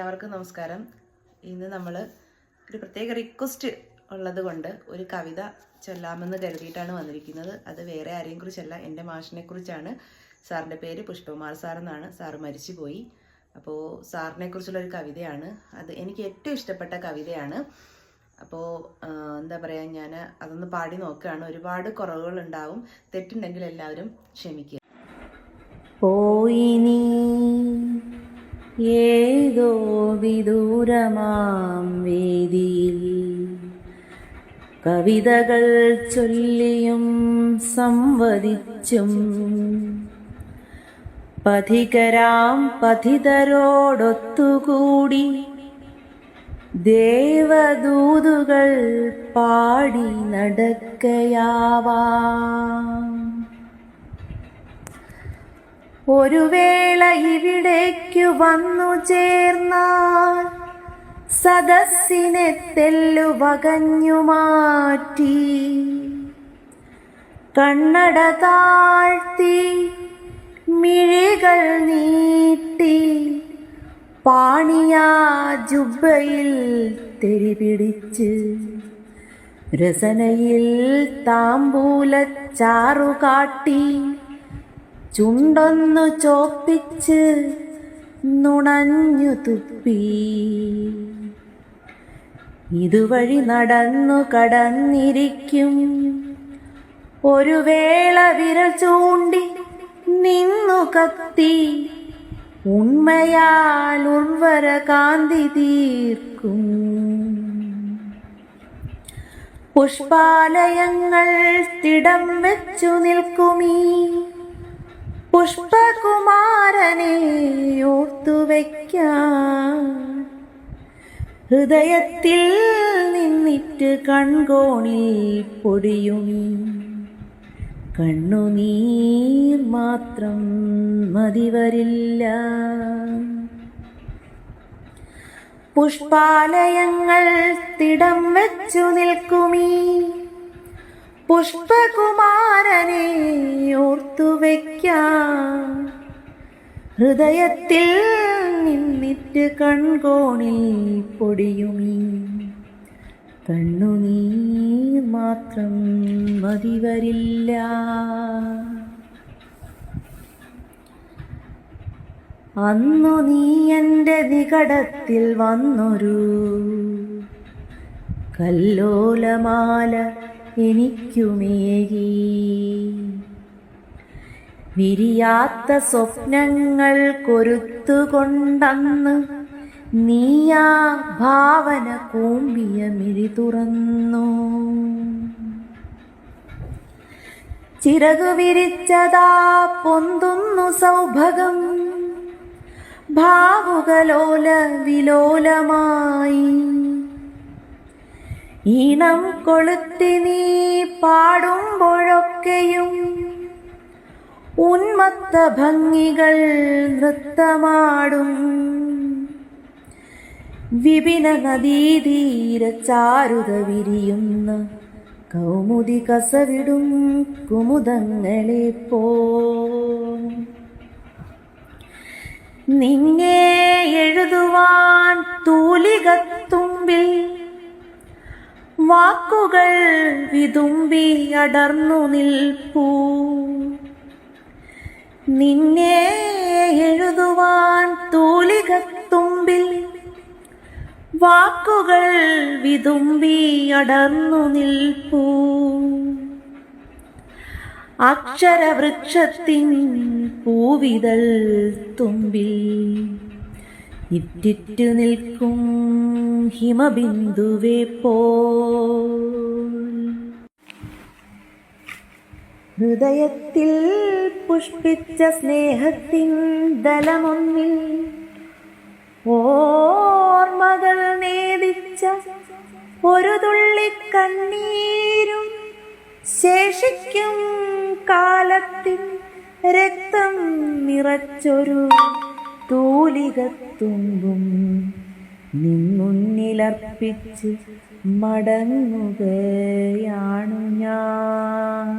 എല്ലാവർക്കും നമസ്കാരം. ഇന്ന് നമ്മൾ ഒരു പ്രത്യേക റിക്വസ്റ്റ് ഉള്ളത് കൊണ്ട് ഒരു കവിത ചൊല്ലാമെന്ന് കരുതിയിട്ടാണ് വന്നിരിക്കുന്നത്. അത് വേറെ ആരെയും കുറിച്ചല്ല എന്റെ മാഷിനെ കുറിച്ചാണ്. സാറിന്റെ പേര് പുഷ്പകുമാർ സാർ എന്നാണ്. സാറ് മരിച്ചുപോയി അപ്പോൾ സാറിനെ കുറിച്ചുള്ള ഒരു കവിതയാണ്. അത് എനിക്ക് ഏറ്റവും ഇഷ്ടപ്പെട്ട കവിതയാണ്. അപ്പോൾ എന്താ പറയുക ഞാൻ അതൊന്ന് പാടി നോക്കുകയാണ്. ഒരുപാട് കുറവുകൾ ഉണ്ടാവും. തെറ്റുണ്ടെങ്കിൽ എല്ലാവരും ക്ഷമിക്കുക. പോയി നീ ഏതോ വിദൂരമാം വേദിയിൽ കവിതകൾ ചൊല്ലിയും സംവദിച്ചും പഥികരാം പഥിതരോടൊത്തുകൂടി ദേവദൂതുകൾ പാടി നടക്കയാവാം. ഒരു വേള ഇവിടേക്കു വന്നു ചേർന്നാൽ സദസ്സിനെ തെല്ലു വകഞ്ഞു മാറ്റി. കണ്ണട താഴ്ത്തി മിഴികൾ നീട്ടി പാണിയാ ജുബയിൽ തെരിപിടിച്ച് രസനയിൽ താമ്പൂലച്ചാറു കാട്ടി. ചുണ്ടൊന്നു ചോപ്പിച്ച് നുണഞ്ഞു തുപ്പി. ഇതുവഴി നടന്നു കടന്നിരിക്കും. ഒരു വേള വിരൽ ചൂണ്ടി നിന്നു കത്തി. ഉണ്മയാൽ ഉർവര കാന്തി തീർക്കും. പുഷ്പാലയങ്ങൾ തിടം വെച്ചു നിൽക്കുമീ. പുഷ്പകുമാരനെ ഓർത്തുവയ്ക്കാം ഹൃദയത്തിൽ നിന്നിട്ട് കൺകോണിൽ പൊടിയും. കണ്ണുനീർ മാത്രം മതിവരില്ല. പുഷ്പാലയങ്ങൾ തിടം വെച്ചു നിൽക്കുമീ. പുഷ്പകുമാരനെ ഓർത്തുവയ്ക്കാം ഹൃദയത്തിൽ നിന്നിട്ട് കൺകോണിൽ പൊടിയുമീ. കണ്ണുനീർ മാത്രം മതിവരില്ല. അന്നു നീ എന്റെ നികടത്തിൽ വന്നൊരു കല്ലോലമാല എനിക്കുമേകി. വിരിയാത്ത സ്വപ്നങ്ങൾ കൊരുത്തുകൊണ്ടന്ന് നീയാ ഭാവന കൂമ്പിയ മിഴി തുറന്നു. ചിറകു വിരിച്ചതാ പൊന്തുന്നു സൗഭഗം. ഭാവുകലോല വിലോലമായി ഈണം കൊളുത്തി നീ പാടുമ്പോഴൊക്കെയും ഉന്മത്ത ഭംഗികൾ നൃത്തമാടും. വിപിന നദീതീര ചാരുത വിരിയുന്ന കൗമുദി കസവിടും കുമുദങ്ങളെ പോ നിങ്ങേ എഴുതുവാൻ തൂലികത്തുമ്പിൽ വാക്കുകൾ വിതുമ്പി അടർന്നു നിൽപ്പൂ. നിന്നെ എഴുതുവാൻ തൂലികത്തുമ്പിൽ വാക്കുകൾ വിതുമ്പി അടർന്നു നിൽപ്പൂ. അക്ഷരവൃക്ഷത്തിൻ പൂവിതൾ തുമ്പിൽ ഇറ്റിറ്റു നിൽക്കും ഹിമബിന്ദുവെ പോ ഹൃദയത്തിൽ പുഷ്പിച്ച സ്നേഹത്തിൻ ദലമൊന്നിൽ ഓർമ്മകൾ നേടിച്ച ഒരു തുള്ളി കണ്ണീരും ശേഷിക്കും കാലത്തിൽ രക്തം നിറച്ചൊരു തൂലികത്തുമ്പും നിന്നുന്നിലർപ്പിച്ച് മടങ്ങുകയാണു ഞാൻ.